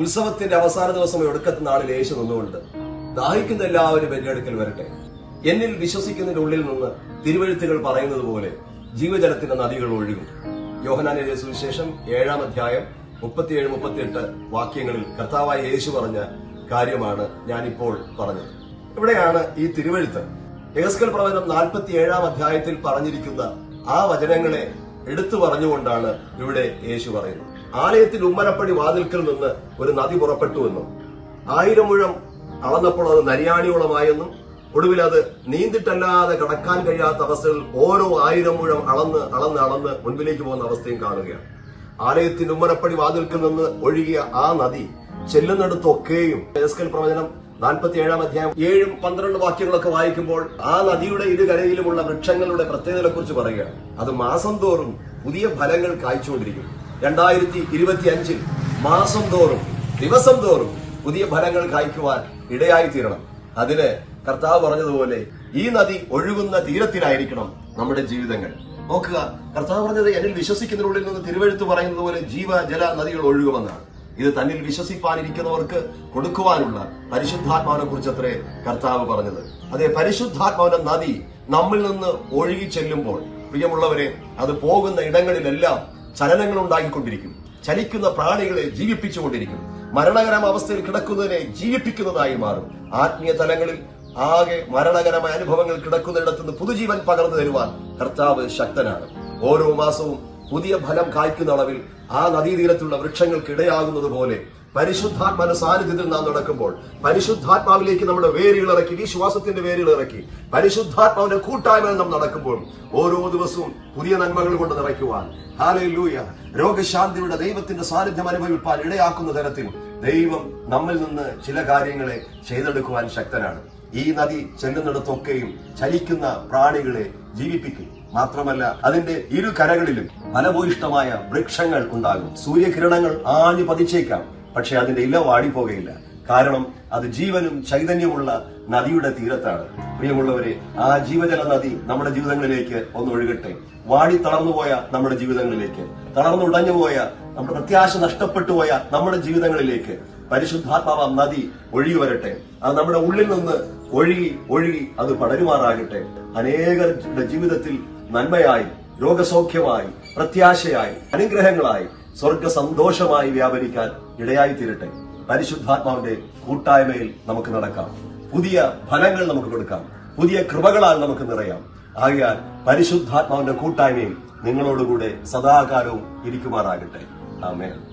ഉത്സവത്തിന്റെ അവസാന ദിവസം ഒടുക്കത്തെ നാളിൽ യേശു നിന്നുകൊണ്ട് ദാഹിക്കുന്ന എല്ലാവരും എന്റെ അടുക്കൽ വരട്ടെ. എന്നിൽ വിശ്വസിക്കുന്നതിന്റെ ഉള്ളിൽ നിന്ന് തിരുവഴുത്തുകൾ പറയുന്നത് പോലെ ജീവജലത്തിന്റെ നദികൾ ഒഴുകും. യോഹനാന്റെ സുവിശേഷം ഏഴാം അധ്യായം മുപ്പത്തിയേഴ് മുപ്പത്തിയെട്ട് വാക്യങ്ങളിൽ കർത്താവായ യേശു പറഞ്ഞ കാര്യമാണ് ഞാനിപ്പോൾ പറഞ്ഞത്. ഇവിടെയാണ് ഈ തിരുവഴുത്ത്. എഹസ്കൽ പ്രവചനം നാൽപ്പത്തി ഏഴാം അധ്യായത്തിൽ പറഞ്ഞിരിക്കുന്ന ആ വചനങ്ങളെ എടുത്തു പറഞ്ഞുകൊണ്ടാണ് ഇവിടെ യേശു പറയുന്നത്. ആലയത്തിൽ ഉമ്മരപ്പടി വാതിൽക്കൽ നിന്ന് ഒരു നദി പുറപ്പെട്ടുവെന്നും ആയിരം മുഴം അളന്നപ്പോൾ അത് നരിയാണിയോളമായെന്നും ഒടുവിൽ അത് നീന്തിട്ടല്ലാതെ കടക്കാൻ കഴിയാത്ത അവസ്ഥയിൽ ഓരോ ആയിരം മുഴം അളന്ന് അളന്ന് അളന്ന് മുൻപിലേക്ക് പോകുന്ന അവസ്ഥയും കാണുകയാണ്. ആലയത്തിന്റെ ഉമ്മരപ്പടി വാതിൽക്കൽ നിന്ന് ഒഴുകിയ ആ നദി ചെല്ലുന്നിടത്തൊക്കെയും എസ്കൽ പ്രവചനം നാൽപ്പത്തി ഏഴാം അധ്യായം ഏഴും പന്ത്രണ്ട് വാക്യങ്ങളൊക്കെ വായിക്കുമ്പോൾ ആ നദിയുടെ ഇരുകരയിലുമുള്ള വൃക്ഷങ്ങളുടെ പ്രത്യേകതകളെ കുറിച്ച് പറയുകയാണ്. അത് മാസം തോറും പുതിയ ഫലങ്ങൾ കായ്ച്ചുകൊണ്ടിരിക്കും. രണ്ടായിരത്തി ഇരുപത്തി അഞ്ചിൽ മാസം തോറും ദിവസം തോറും പുതിയ ഫലങ്ങൾ കായ്ക്കുവാൻ ഇടയായി തീരണം അതിന് കർത്താവ് പറഞ്ഞതുപോലെ ഈ നദി ഒഴുകുന്ന തീരത്തിലായിരിക്കണം നമ്മുടെ ജീവിതങ്ങൾ. നോക്കുക കർത്താവ് പറഞ്ഞത് എന്നിൽ വിശ്വസിക്കുന്നതിനുള്ളിൽ നിന്ന് തിരുവഴുത്ത് പറയുന്നത് പോലെ ജീവ ജല നദികൾ ഒഴുകുമെന്നാണ്. ഇത് തന്നിൽ വിശ്വസിപ്പാനിരിക്കുന്നവർക്ക് കൊടുക്കുവാനുള്ള പരിശുദ്ധാത്മാവിനെ കുറിച്ച് അത്രേ കർത്താവ് പറഞ്ഞത്. അതെ പരിശുദ്ധാത്മാവിന്റെ നദി നമ്മിൽ നിന്ന് ഒഴുകി ചെല്ലുമ്പോൾ പ്രിയമുള്ളവരെ അത് പോകുന്ന ഇടങ്ങളിലെല്ലാം ചലനങ്ങൾ ഉണ്ടാക്കിക്കൊണ്ടിരിക്കും ചലിക്കുന്ന പ്രാണികളെ ജീവിപ്പിച്ചുകൊണ്ടിരിക്കും. മരണകരം അവസ്ഥയിൽ കിടക്കുന്നതിനെ ജീവിപ്പിക്കുന്നതായി മാറും. ആത്മീയ തലങ്ങളിൽ ആകെ മരണകരമായ അനുഭവങ്ങൾ കിടക്കുന്നിടത്ത് നിന്ന് പുതുജീവൻ പകർന്നു തരുവാൻ കർത്താവ് ശക്തനാണ്. ഓരോ മാസവും പുതിയ ഫലം കായ്ക്കുന്ന അളവിൽ ആ നദീതീരത്തുള്ള വൃക്ഷങ്ങൾക്ക് ഇടയാകുന്നത് പോലെ പരിശുദ്ധാത്മാന സാന്നിധ്യത്തിൽ നാം നടക്കുമ്പോൾ പരിശുദ്ധാത്മാവിലേക്ക് നമ്മുടെ വേരുകൾ ഇറക്കി വിശ്വാസത്തിന്റെ വേരുകൾ ഇറക്കി പരിശുദ്ധാത്മാവിന്റെ കൂട്ടായ്മയിൽ നാം നടക്കുമ്പോൾ ഓരോ ദിവസവും പുതിയ നന്മകൾ കൊണ്ട് നിറയ്ക്കുവാൻ. ഹാലൂയ രോഗശാന്തിയുടെ ദൈവത്തിന്റെ സാന്നിധ്യം അനുഭവിപ്പാൻ ഇടയാക്കുന്ന തരത്തിൽ ദൈവം നമ്മിൽ നിന്ന് ചില കാര്യങ്ങളെ ചെയ്തെടുക്കുവാൻ ശക്തനാണ്. ഈ നദി ചെല്ലുന്നിടത്തൊക്കെയും ചലിക്കുന്ന പ്രാണികളെ ജീവിപ്പിക്കും. മാത്രമല്ല അതിന്റെ ഇരു കരകളിലും ഫലഭൂയിഷ്ടമായ വൃക്ഷങ്ങൾ ഉണ്ടാകും. സൂര്യകിരണങ്ങൾ ആഞ്ഞു പതിച്ചേക്കാം. പക്ഷെ അതിന്റെ ഇല വാടിപ്പോകയില്ല. കാരണം അത് ജീവനും ചൈതന്യമുള്ള നദിയുടെ തീരത്താണ്. പ്രിയമുള്ളവരെ ആ ജീവജല നദി നമ്മുടെ ജീവിതങ്ങളിലേക്ക് ഒന്ന് ഒഴുകട്ടെ. വാടി തളർന്നുപോയ നമ്മുടെ ജീവിതങ്ങളിലേക്ക് തളർന്നുടഞ്ഞു പോയ നമ്മുടെ പ്രത്യാശ നഷ്ടപ്പെട്ടു പോയ നമ്മുടെ ജീവിതങ്ങളിലേക്ക് പരിശുദ്ധാത്മാവ നദി ഒഴുകി വരട്ടെ. അത് നമ്മുടെ ഉള്ളിൽ നിന്ന് ഒഴുകി ഒഴുകി അത് പടരുമാറാകട്ടെ. അനേകരുടെ ജീവിതത്തിൽ നന്മയായി രോഗസൗഖ്യമായി പ്രത്യാശയായി അനുഗ്രഹങ്ങളായി സ്വർഗ സന്തോഷമായി വ്യാപരിക്കാൻ ഇടയായി തീരട്ടെ പരിശുദ്ധാത്മാവിന്റെ കൂട്ടായ്മയിൽ നമുക്ക് നടക്കാം. പുതിയ ഫലങ്ങൾ നമുക്ക് കൊടുക്കാം. പുതിയ കൃപകളാൽ നമുക്ക് നിറയാം. ആകയാൽ പരിശുദ്ധാത്മാവിന്റെ കൂട്ടായ്മയിൽ നിങ്ങളോടുകൂടെ സദാകാലവും ഇരിക്കുമാറാകട്ടെ. ആമേൻ.